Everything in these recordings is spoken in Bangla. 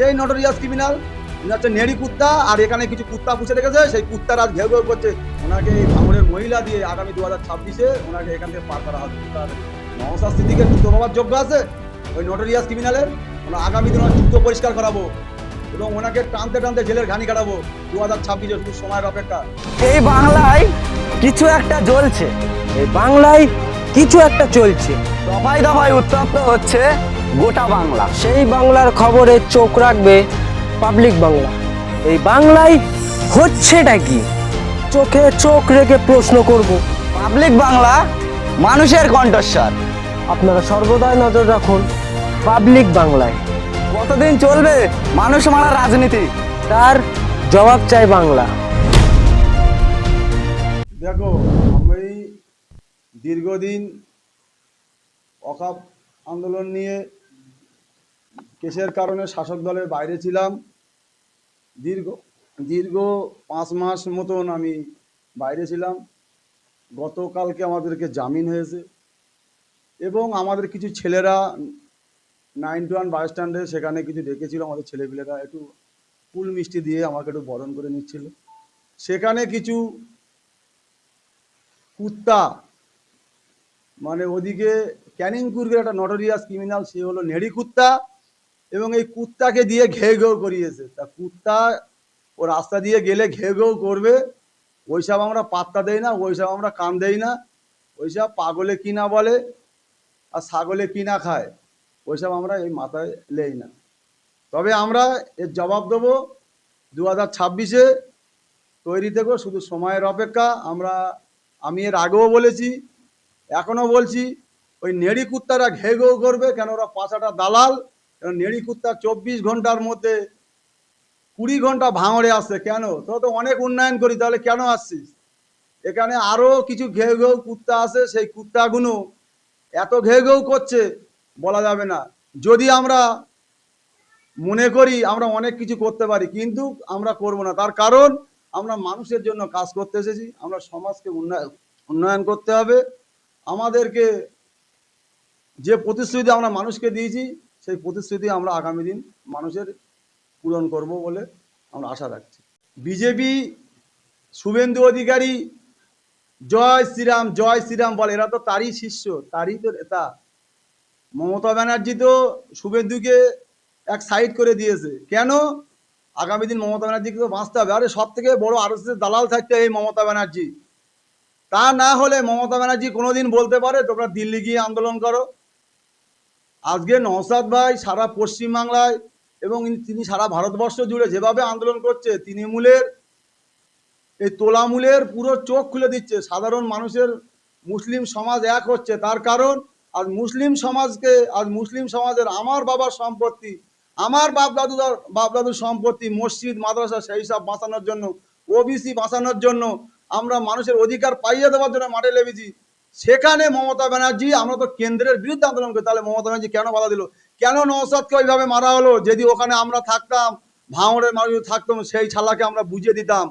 সেই নটোরিয়াস ক্রিমিনাল হচ্ছে নেড়ি কুত্তা, আর এখানে কিছু কুত্তা পুষে রেখেছে। সেই কুত্তার আজ ঘেউ ঘেউ করছে। ওনাকে এই ভাঙনের মহিলা দিয়ে আগামী দু হাজার ছাব্বিশে ওনাকে এখান থেকে পার করা হবে তার সিদ্দিকের যুদ্ধ পাওয়ার যোগ্য আছে। ওই নটোরিয়াস ক্রিমিনালের ওনা আগামী দিন ওনার যুদ্ধ পরিষ্কার করাবো এবং ওনাকে টানতে টানতে জেলের ঘানি কাটাবো দু হাজার ছাব্বিশে শুধু সময়ের অপেক্ষা। এই বাংলায় কিছু একটা জ্বলছে। এই বাংলায় কিছু একটা চলছে। দফায় দফায় উত্তপ্ত হচ্ছে গোটা বাংলা। সেই বাংলার খবরে চোখ রাখবে পাবলিক বাংলা। এই বাংলায় হচ্ছেটা কি? চোখে চোখ রেখে প্রশ্ন করব। পাবলিক বাংলা মানুষের কণ্ঠস্বর। আপনারা সর্বদাই নজর রাখুন পাবলিক বাংলায়। কতদিন চলবে মানুষ মারা রাজনীতি? তার জবাব চাই বাংলা। দেখো আমি দীর্ঘদিন অকাপ আন্দোলন নিয়ে কেসের কারণে শাসক দলের বাইরে ছিলাম। দীর্ঘ দীর্ঘ পাঁচ মাস মতন আমি বাইরে ছিলাম। গতকালকে আমাদেরকে জামিন হয়েছে এবং আমাদের কিছু ছেলেরা নাইন টু ওয়ান বাস স্ট্যান্ডে সেখানে কিছু ডেকেছিল আমাদের ছেলেপিলেরা, একটু ফুল মিষ্টি দিয়ে আমাকে একটু বরণ করে নিচ্ছিল। সেখানে কিছু কুত্তা মানে ওদিকে ক্যানিং কুর্গের একটা নটোরিয়াস ক্রিমিনাল সে হলো নেড়ি কুত্তা। এবং এই কুত্তাকে দিয়ে ঘেউ ঘেউ করিয়েছে। তা কুত্তা ও রাস্তা দিয়ে গেলে ঘেউ ঘেউ করবে। ওইসব আমরা পাত্তা দেই না, ওইসব আমরা কান দেই না। ওইসব পাগলে কিনা বলে আর ছাগলে কিনা খায়, ওইসব আমরা এই মাথায় লেই না। তবে আমরা এর জবাব দেবো দু হাজার ছাব্বিশে। তৈরি থেকো, শুধু সময়ের অপেক্ষা। আমরা, আমি এর আগেও বলেছি, এখনও বলছি, ওই নেড়ি কুত্তারা ঘে ঘেউ করবে কেন ওরা পাঁচাটা দালাল। কেন নেড়ি কুত্তা চব্বিশ ঘণ্টার মধ্যে কুড়ি ঘণ্টা ভাঙড়ে আসছে, কেন? তো তো অনেক উন্নয়ন করি, তাহলে কেন আসছিস? এখানে আরও কিছু ঘেউ ঘেউ কুত্তা আছে, সেই কুত্তাগুলো এত ঘেউ ঘেউ করছে, বলা যাবে না। যদি আমরা মনে করি আমরা অনেক কিছু করতে পারি, কিন্তু আমরা করব না। তার কারণ আমরা মানুষের জন্য কাজ করতে এসেছি, আমরা সমাজকে উন্নয়ন উন্নয়ন করতে হবে। আমাদেরকে যে প্রতিশ্রুতি আমরা মানুষকে দিয়েছি সেই প্রতিশ্রুতি আমরা আগামী দিন মানুষের পূরণ করব বলে আমরা আশা রাখছি। বিজেপি শুভেন্দু অধিকারী, জয় শ্রীরাম জয় শ্রীরাম বলে, এরা তো তারই শিষ্য, তারই তো নেতা। মমতা ব্যানার্জি তো শুভেন্দুকে এক সাইড করে দিয়েছে। কেন? আগামী দিন মমতা ব্যানার্জিকে তো বাঁচতে হবে। আরে সব থেকে বড় আরএসএস দালাল থাকতে এই মমতা ব্যানার্জি। তা না হলে মমতা ব্যানার্জি কোনোদিন বলতে পারে, তোমরা দিল্লি গিয়ে আন্দোলন করো। আজকে নওসাদ ভাই সারা পশ্চিমবাংলায় এবং তিনি সারা ভারতবর্ষ জুড়ে যেভাবে আন্দোলন করছে, তৃণমূলের এই তোলামূলের পুরো চোখ খুলে দিচ্ছে। সাধারণ মানুষের মুসলিম সমাজ এক হচ্ছে। তার কারণ, আজ মুসলিম সমাজকে, আজ মুসলিম সমাজের আমার বাবার সম্পত্তি, আমার বাপ দাদু বাপ দাদুর সম্পত্তি, মসজিদ, মাদ্রাসা, সেই সব বাঁচানোর জন্য, ওবিসি বাঁচানোর জন্য আমরা মানুষের অধিকার পাইয়ে দেওয়ার জন্য মাঠে লেগেছি সেখানে মমতা ব্যানার্জি, আমরা তো কেন্দ্রের বিরুদ্ধে আন্দোলন করি, তাহলে মমতা ব্যানার্জি কেন বাধা দিল? কেন নৌসাদকে ওইভাবে মারা হলো? যদি ওখানে আমরা থাকতাম, ভাঙড়ের মানুষ থাকতাম সেই ছালাকে আমরা বুঝিয়ে দিতাম।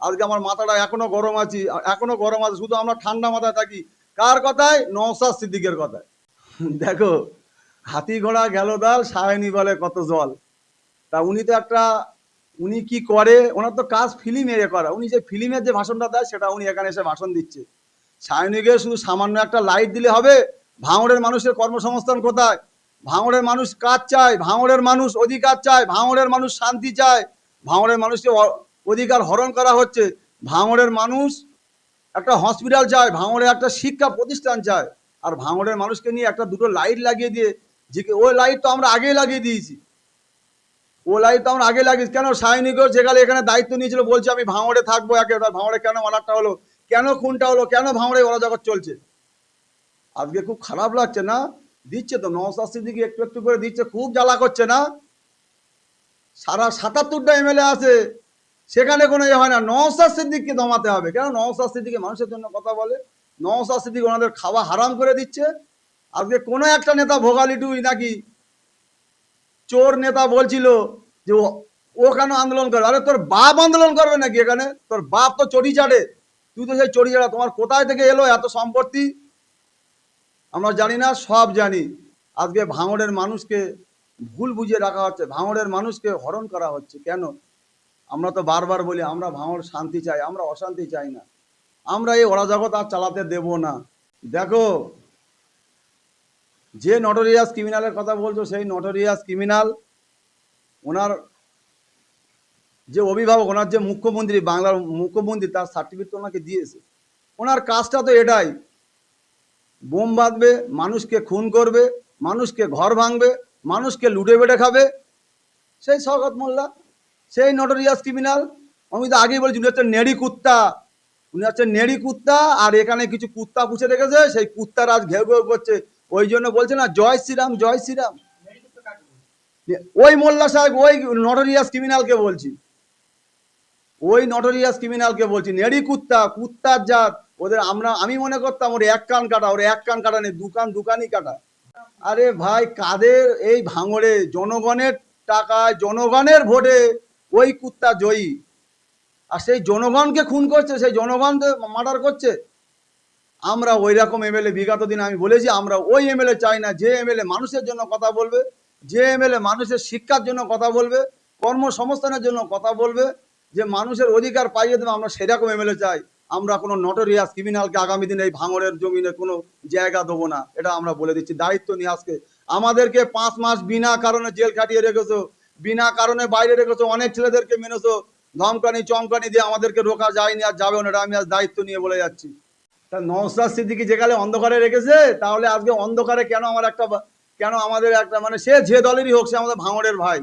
আজকে আমার মাথাটা এখনও গরম আছি, এখনও গরম আছে, শুধু আমরা ঠান্ডা মাথায় থাকি। কার কথায়? নওসাদ সিদ্দিকের কথায়। দেখো, হাতি ঘোড়া গেল দাল, সায়নি বলে কত জল। তা উনি তো একটা, উনি কি করে? ওনার তো কাজ ফিল্মে এ করা। উনি যে ফিল্মের যে ভাষণটা দেয়, সেটা উনি এখানে এসে ভাষণ দিচ্ছে। সায়নিকে শুধু সামান্য একটা লাইট দিলে হবে। ভাঙড়ের মানুষের কর্মসংস্থান কোথায়? ভাঙড়ের মানুষ কাজ চায়, ভাঙড়ের মানুষ অধিকার চায়, ভাঙড়ের মানুষ শান্তি চায়। ভাঙড়ের মানুষকে অধিকার হরণ করা হচ্ছে। ভাঙড়ের মানুষ একটা হসপিটাল চায়, ভাঙড়ে একটা শিক্ষা প্রতিষ্ঠান চায়। আর ভাঙড়ের মানুষকে নিয়ে একটা দুটো লাইট লাগিয়ে দিয়ে, যে ওই লাইট তো আমরা আগেই লাগিয়ে দিয়েছি। ও লাইট তো আমরা আগে লাগিয়েছি কেন সায়নিকও যেখানে এখানে দায়িত্ব নিয়েছিল বলছে আমি ভাঙড়ে থাকব একে ভাঙড়ে কেন অর্ডারটা হলো? কেন খুনটা হলো, কেন ভাঙড়ে ওরা জগৎ চলছে? আজকে খুব খারাপ লাগছে না? দিচ্ছে তো নওসাদ দিকে একটু একটু করে দিচ্ছে, খুব জ্বালা করছে না? সারা সাতাত্তরটা এমএলএ আছে, সেখানে কোনো ইয়ে হয় না। নওসাদ সিদ্দিককে দমাতে হবে। কেন নওসাদ সিদ্দিকে মানুষের জন্য কথা বলে? নওসাদ সিদ্দিক ওনাদের খাওয়া হারাম করে দিচ্ছে। আজকে কোনো একটা নেতা ভোগালি ভোগালিটুই নাকি চোর নেতা বলছিল যে ও- কেন আন্দোলন করবে? আরে তোর বাপ আন্দোলন করবে নাকি এখানে? তোর বাপ তো চড়ি চাটে। তুই তো সেই চড়ি চাটা তোমার কোথায় থেকে এলো এত সম্পত্তি? আমরা জানি না, সব জানি। আজকে ভাঙড়ের মানুষকে ভুল বুঝিয়ে রাখা হচ্ছে, ভাঙড়ের মানুষকে হরণ করা হচ্ছে। কেন? আমরা তো বারবার বলি, আমরা ভাঙড় শান্তি চাই, আমরা অশান্তি চাই না। আমরা এই অরাজগত আর চালাতে দেব না। দেখো, যে নটোরিয়াস ক্রিমিনালের কথা বলছো, সেই নটোরিয়াস ক্রিমিনাল ওনার যে অভিভাবক ওনার যে মুখ্যমন্ত্রী বাংলার মুখ্যমন্ত্রী তার সার্টিফিকেট ওনাকে দিয়েছে। ওনার কাজটা তো এটাই বোম বাঁধবে মানুষকে খুন করবে মানুষকে ঘর ভাঙবে মানুষকে লুটে বেটে খাবে। সেই শওকত মোল্লা সেই নটোরিয়াস ক্রিমিনাল আমি তো আগেই বলেছি উনি হচ্ছে নেড়ি কুত্তা। উনি হচ্ছে নেড়ি কুত্তা আর এখানে কিছু কুত্তা পুষে রেখেছে সেই কুত্তার আজ ঘেউ ঘেউ করছে। ওই জন্য বলছে না জয় শ্রীরাম জয় শ্রীরাম। ওই মোল্লা সাহেব ওই নটোরিয়াস ক্রিমিনালকে বলছি। ওই নটোরিয়াস ক্রিমিনালকে বলছি, নেড়ি কুত্তা, কুত্তার জাত। ওদের আমরা, আমি মনে করতাম ওর এক কান কাটা, ওর এক কান কাটা নেই দুকান দুকানই কাটা। আরে ভাই, কাদের এই ভাঙড়ে? জনগণের টাকায় জনগণের ভোটে ওই কুত্তা জয়ী। আর সেই জনগণকে খুন করছে, সেই জনগণ মার্ডার করছে। আমরা ওই রকম এমএলএ, বিগত দিন আমি বলেছি, আমরা ওই এমএলএ চাই না, যে এমএলএ মানুষের জন্য কথা বলবে, যে এমএলএ মানুষের শিক্ষার জন্য কথা বলবে, কর্মসংস্থানের জন্য কথা বলবে যে মানুষের অধিকার পাইয়ে দেবে, আমরা সেরকম এমএলএ চাই। আমরা কোনো নটোরিয়াস ক্রিমিনালকে আগামী দিনে এই ভাঙড়ের জমিনে কোনো জায়গা দেবো না, এটা আমরা বলে দিচ্ছি। দায়িত্ব নিয়ে আজকে আমাদেরকে পাঁচ মাস বিনা কারণে জেল খাটিয়ে রেখেছো, বিনা কারণে বাইরে রেখেছো, অনেক ছেলেদেরকে মেনেছো ধমকানি, চমকানি দিয়ে আমাদেরকে রোকা যায়নি আর যাবে না, এটা আমি আজ দায়িত্ব নিয়ে বলে যাচ্ছি। তা নওসাদ সিদ্দিকি যেখানে অন্ধকারে রেখেছে, তাহলে আজকে অন্ধকারে কেন আমার একটা কেন আমাদের একটা মানে সে যে দলেরই হোক, সে আমাদের ভাঙড়ের ভাই।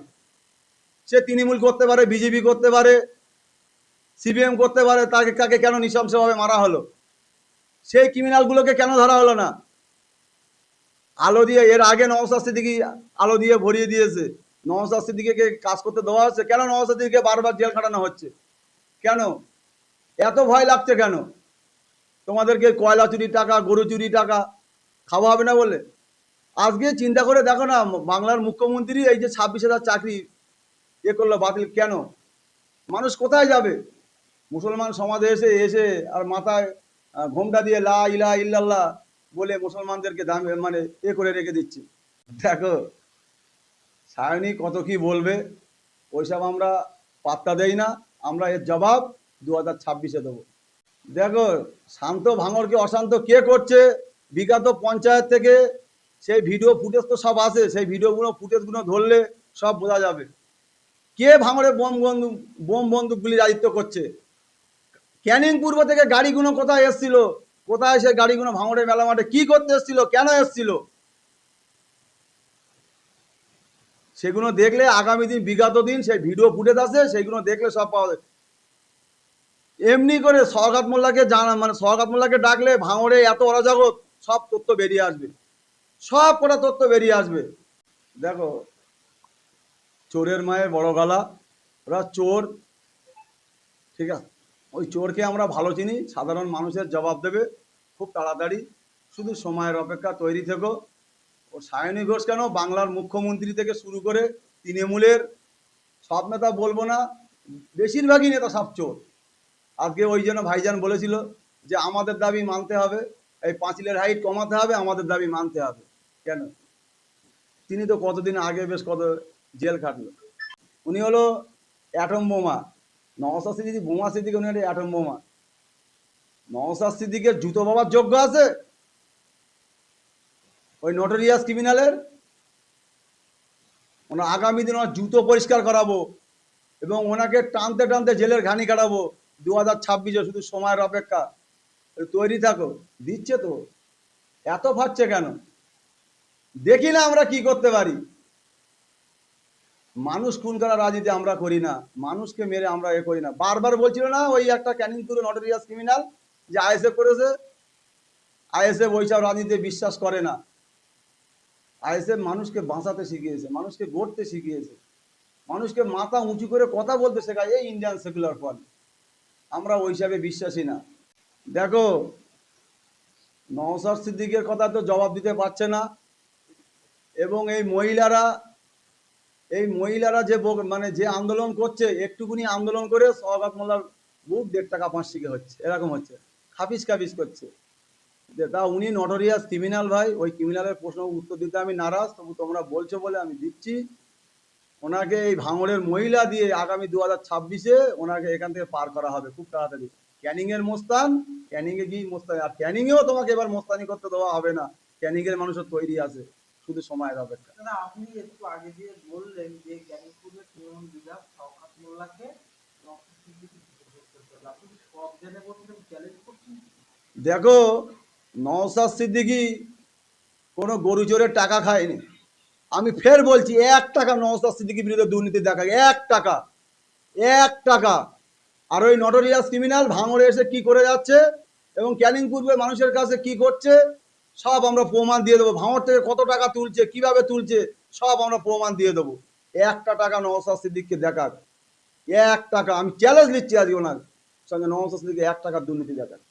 সে তৃণমূল করতে পারে, বিজেপি করতে পারে সিপিএম করতে পারে তাকে কাকে কেন নৃশংসভাবে মারা হলো? সেই ক্রিমিনালগুলোকে কেন ধরা হলো না? আলো দিয়ে, এর আগে নওসাদ সিদ্দিকি আলো দিয়ে ভরিয়ে দিয়েছে। নওসাদ সিদ্দিকিকে কাজ করতে দেওয়া হচ্ছে। কেন নওসাদ সিদ্দিকিকে বারবার জেল খাটানো হচ্ছে? কেন? এত ভয় লাগছে কেন? তোমাদেরকে কয়লা চুরি টাকা, গরু চুরি টাকা খাওয়া হবে না বলে? আজকে চিন্তা করে দেখো না, বাংলার মুখ্যমন্ত্রী এই যে ছাব্বিশ হাজার চাকরি এ করল বাতিল কেন? মানুষ কোথায় যাবে? মুসলমান সমাজে এসে এসে আর মাথায় ঘোমটা দিয়ে লা ইলা ইল্লাল্লাহ বলে মুসলমানদেরকে দাম মানে এ করে রেখে দিচ্ছে। দেখো, সায়নী কত কি বলবে, ওইসব আমরা পাত্তা দেই না, আমরা এর জবাব দু হাজার ছাব্বিশে দেবো। দেখো, শান্ত ভাঙরকে অশান্ত কে করছে? বিগত পঞ্চায়েত থেকে সেই ভিডিও ফুটেজ তো সব আছে সেই ভিডিওগুলো, ফুটেজগুলো ধরলে সব বোঝা যাবে। কে ভাঙড়ে বোম বন্দুক, বোম বন্দুকগুলি রাজিত্ব করছে? ক্যানিং পূর্ব থেকে গাড়িগুলো কোথায় এসছিল? কোথায় সে গাড়িগুলো ভাঙড়ে মেলা মাঠে কি করতে এসছিল? কেন এসছিল? সেগুলো দেখলে আগামী দিন, বিগত দিন সেই ভিডিও ফুটেজ আছে, সেগুলো দেখলে সব পাওয়া যাবে এমনি করে সওগাত মোল্লাকে জানা মানে সওগাত মোল্লাকে ডাকলে ভাঙড়ে এত অরাজগত সব তথ্য বেরিয়ে আসবে। সব কটা তথ্য বেরিয়ে আসবে। দেখো, চোরের মায়ের বড় গলা, ওরা চোর, ঠিক আছে? ওই চোরকে আমরা ভালো চিনি, সাধারণ মানুষের জবাব দেবে, খুব তাড়াতাড়ি। শুধু সময়ের অপেক্ষা, তৈরি থেকো। ও সায়নী ঘোষ কেন বাংলার মুখ্যমন্ত্রী থেকে শুরু করে তৃণমূলের, সব নেতা বলব না, বেশিরভাগই নেতা সব চোর। আজকে ওই জন্য ভাইজান বলেছিল যে আমাদের দাবি মানতে হবে, এই পাঁচিলের হাইট কমাতে হবে, আমাদের দাবি মানতে হবে। কেন? তিনি তো কতদিন আগে বেশ কত জেল খাটল। উনি হলো অ্যাটম বোমা। নওসাদ সিদ্দিকি, বোমা সিদ্দিকি, উনি একটা অ্যাটম বোমা। নওসাদ সিদ্দিকের জুতো বাবার যোগ্য আছে? ওই নটোরিয়াস ক্রিমিনালের ওনার আগামী দিন ওনার জুতো পরিষ্কার করাবো এবং ওনাকে টানতে টানতে জেলের ঘানি কাটাবো। দু হাজার ছাব্বিশে শুধু সময়ের অপেক্ষা। তৈরি থাকো, দিচ্ছে তো। এত ফাটছে কেন? দেখি না আমরা কি করতে পারি। মানুষ খুন করা রাজনীতি আমরা করি না, মানুষকে মেরে আমরা এ করি না। বারবার বলছিল না ওই একটা ক্যানিং তুলে নটোরিয়াস ক্রিমিনাল যে আইএসএফ করেছে আইএসএফ ওইসব রাজনীতিতে বিশ্বাস করে না। আইএসএফ মানুষকে বাঁচাতে শিখিয়েছে, মানুষকে গড়তে শিখিয়েছে। মানুষকে মাথা উঁচু করে কথা বলতে শেখায়, এই ইন্ডিয়ান সেকুলার ফল আমরা ওই হিসাবে বিশ্বাসী না। দেখো নওসাদ সিদ্দিকের কথা তো জবাব দিতে পারছে না। এবং এই মহিলারা এই মহিলারা যে মানে যে আন্দোলন করছে, একটুকুনি আন্দোলন করে সওগাত মোল্লার বুক দেড় টাকা পাঁচ শিখে হচ্ছে, এরকম হচ্ছে, খাপিস খাপিস করছে। তা উনি নটোরিয়াস ক্রিমিনাল ভাই, ওই ক্রিমিনালের প্রশ্ন উত্তর দিতে আমি নারাজ, তবু তোমরা বলছো বলে আমি দিচ্ছি। ওনাকে এই ভাঙড়ের মহিলা দিয়ে আগামী দু হাজার ছাব্বিশে ওনাকে এখান থেকে পার করা হবে, খুব তাড়াতাড়ি। ক্যানিং এর মোস্তান, ক্যানিং এ গিয়ে মোস্তানি, আর ক্যানিং এও তোমাকে এবার মোস্তানি করতে দেওয়া হবে না। ক্যানিং এর মানুষের তৈরি আছে। শুধু সময়ের অপেক্ষা। দাদা আপনি একটু আগে দিয়ে বললেন যে জ্ঞানীপুরের তৃণমূল বিধায়ক শওকত মোল্লাকে সিদ্দিকী দেখো নওসাদ সিদ্দিকি কোনো গরু চোরের টাকা খায়নি। আমি ফের বলছি এক টাকা নওসাদ সিদ্দিকির বিরুদ্ধে দুর্নীতি দেখা এক টাকা এক টাকা। আর ওই নটোরিয়াস ক্রিমিনাল ভাঙড়ে এসে কি করে যাচ্ছে এবং ক্যানিং পূর্বে মানুষের কাছে কি করছে? সব আমরা প্রমাণ দিয়ে দেবো। ভাঙর থেকে কত টাকা তুলছে, কীভাবে তুলছে, সব আমরা প্রমাণ দিয়ে দেবো। একটা টাকা নওসাদ সিদ্দিককে দেখাক। এক টাকা, আমি চ্যালেঞ্জ নিচ্ছি আজকে ওনার। সঙ্গে নওসাদ সিদ্দিককে এক টাকার দুর্নীতি দেখাক।